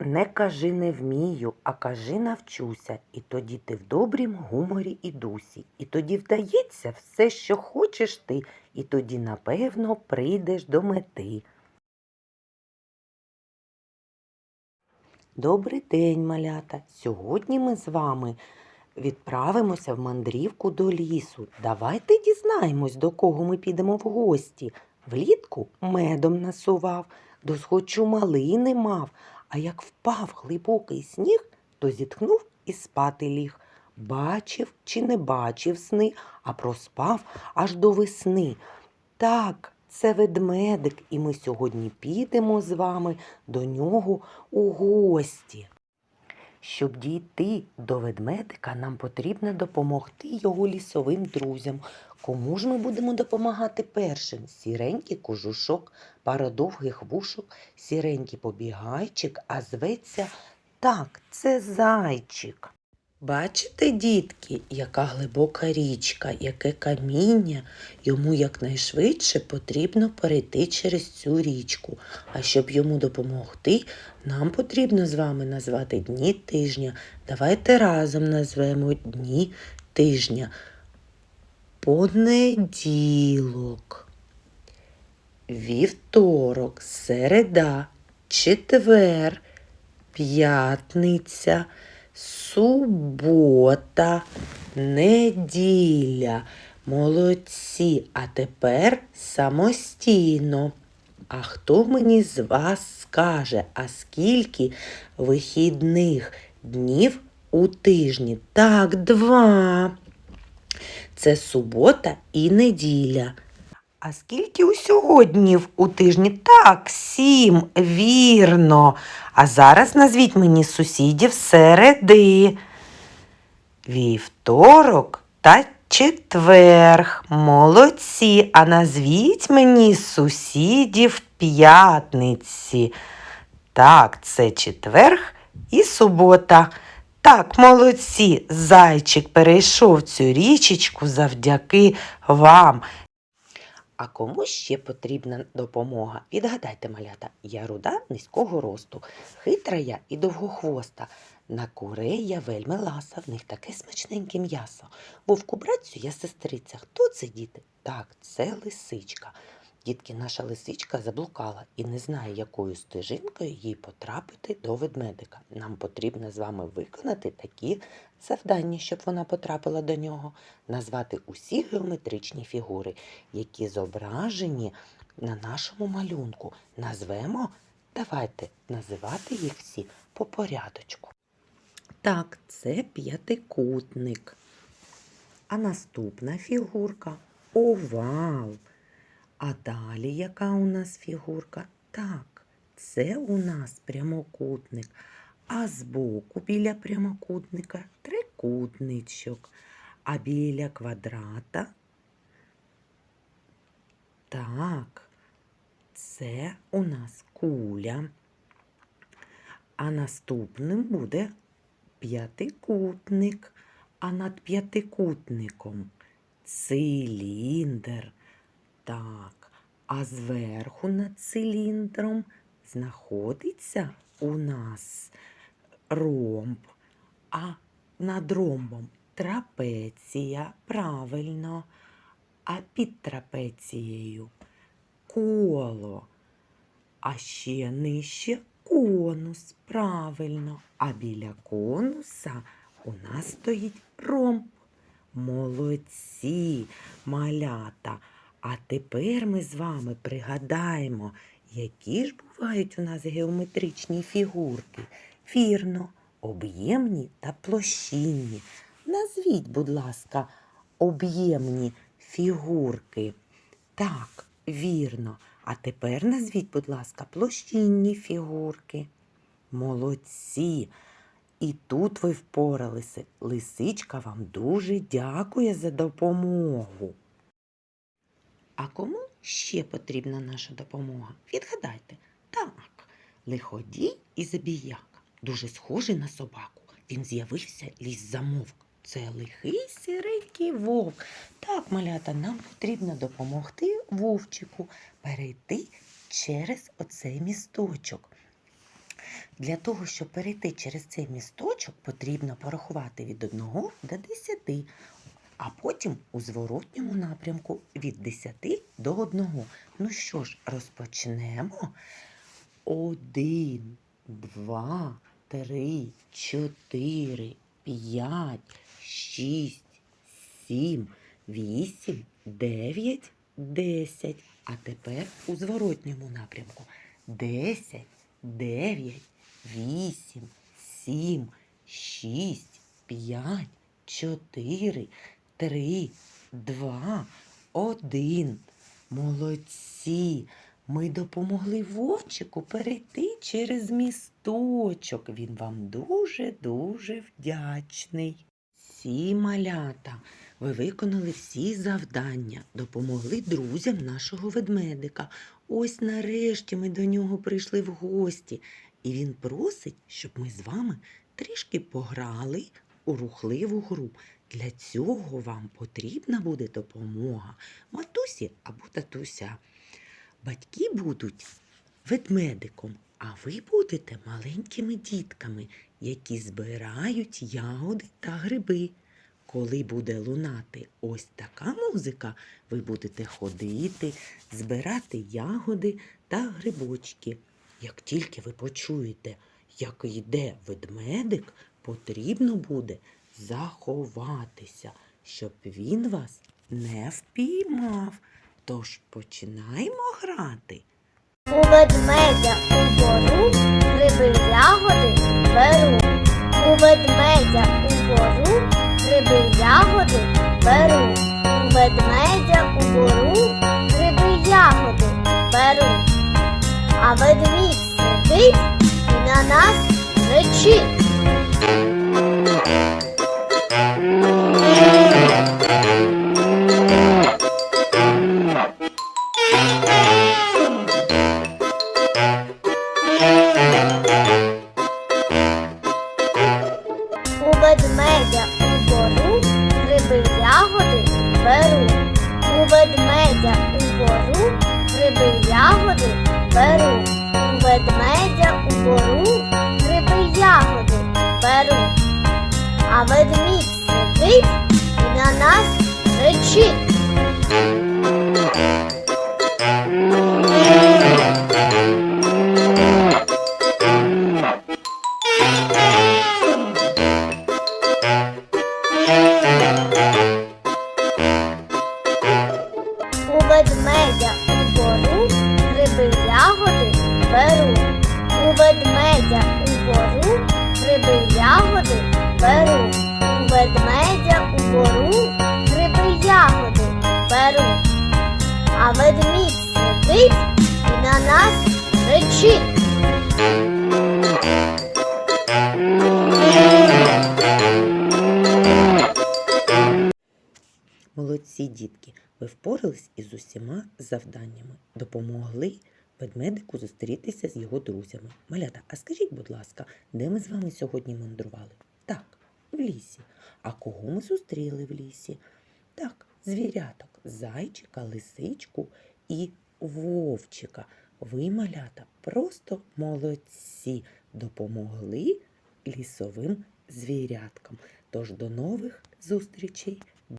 Не кажи не вмію, а кажи навчуся, і тоді ти в добрім гуморі і дусі. І тоді вдається все, що хочеш ти, і тоді, напевно, прийдеш до мети. Добрий день, малята! Сьогодні ми з вами відправимося в мандрівку до лісу. Давайте дізнаємось, до кого ми підемо в гості. Влітку медом насував, досхочу малини мав, а як впав глибокий сніг, то зітхнув і спати ліг. Бачив чи не бачив сни, а проспав аж до весни. Так, це ведмедик, і ми сьогодні підемо з вами до нього у гості. Щоб дійти до ведмедика, нам потрібно допомогти його лісовим друзям. Кому ж ми будемо допомагати першим? Сіренький кожушок, пара довгих вушок, сіренький побігайчик, а зветься так, це зайчик. Бачите, дітки, яка глибока річка, яке каміння, йому якнайшвидше потрібно перейти через цю річку. А щоб йому допомогти, нам потрібно з вами назвати дні тижня. Давайте разом назвемо дні тижня. Понеділок, вівторок, середа, четвер, п'ятниця, субота, неділя. Молодці, а тепер самостійно. А хто мені з вас скаже, а скільки вихідних днів у тижні? Так, два. Це субота і неділя. А скільки усього днів у тижні? Так, сім, вірно. А зараз назвіть мені сусідів середи. Вівторок та четверг. Молодці. А назвіть мені сусідів п'ятниці. Так, це четверг і субота. Так, молодці, зайчик перейшов цю річечку завдяки вам. А кому ще потрібна допомога? Відгадайте, малята, я руда низького росту, хитра я і довгохвоста. На курей я вельми ласа, в них таке смачненьке м'ясо. Вовку братцю я сестриця. Хто це діти? Так, це лисичка. Дітки, наша лисичка заблукала і не знає, якою стежинкою їй потрапити до ведмедика. Нам потрібно з вами виконати такі завдання, щоб вона потрапила до нього, назвати усі геометричні фігури, які зображені на нашому малюнку. Назвемо, давайте називати їх всі по порядочку. Так, це п'ятикутник. А наступна фігурка овал. А далі яка у нас фігурка? Так, це у нас прямокутник. А збоку біля прямокутника трикутничок. А біля квадрата. Так, це у нас куля. А наступним буде п'ятикутник. А над п'ятикутником циліндр. Так, а зверху над циліндром знаходиться у нас ромб, а над ромбом трапеція, правильно, а під трапецією коло, а ще нижче конус, правильно, а біля конуса у нас стоїть ромб. Молодці, малята. А тепер ми з вами пригадаємо, які ж бувають у нас геометричні фігурки. Вірно, об'ємні та площинні. Назвіть, будь ласка, об'ємні фігурки. Так, вірно. А тепер назвіть, будь ласка, площинні фігурки. Молодці. І тут ви впоралися. Лисичка вам дуже дякує за допомогу. А кому ще потрібна наша допомога? Відгадайте. Так, лиходій і забіяк. Дуже схожий на собаку. Він з'явився ліс замовк. Це лихий сіренький вовк. Так, малята, нам потрібно допомогти вовчику перейти через оцей місточок. Для того, щоб перейти через цей місточок, потрібно порахувати від 1 до 10, а потім у зворотньому напрямку від 10 до 1. Ну що ж, розпочнемо. 1, 2, 3, 4, 5, 6, 7, 8, 9, 10. А тепер у зворотньому напрямку. 10, 9, 8, 7, 6, 5, 4, 3, 2, 1. Молодці! Ми допомогли Вовчику перейти через місточок. Він вам дуже-дуже вдячний. Всі малята, ви виконали всі завдання, допомогли друзям нашого ведмедика. Ось нарешті ми до нього прийшли в гості, і він просить, щоб ми з вами трішки пограли у рухливу гру. Для цього вам потрібна буде допомога матусі або татуся. Батьки будуть ведмедиком, а ви будете маленькими дітками, які збирають ягоди та гриби. Коли буде лунати ось така музика, ви будете ходити, збирати ягоди та грибочки. Як тільки ви почуєте, як йде ведмедик, потрібно буде заховатися, щоб він вас не впіймав. Тож починаємо грати. У ведмедя у бору гриби ягоди беру. У ведмедя у бору гриби ягоди беру. У ведмедя у бору гриби ягоди беру. А ведмідь сидить і на нас речить. Ведмедя у гриби ягоди беру. А ведмідь сидить і на нас речить. Речить. Молодці дітки, ви впорались із усіма завданнями, допомогли ведмедику зустрітися з його друзями. Малята, а скажіть, будь ласка, де ми з вами сьогодні мандрували? Так, в лісі. А кого ми зустріли в лісі? Так, звіряток, зайчика, лисичку і вовчика. Ви, малята, просто молодці, допомогли лісовим звіряткам. Тож до нових зустрічей!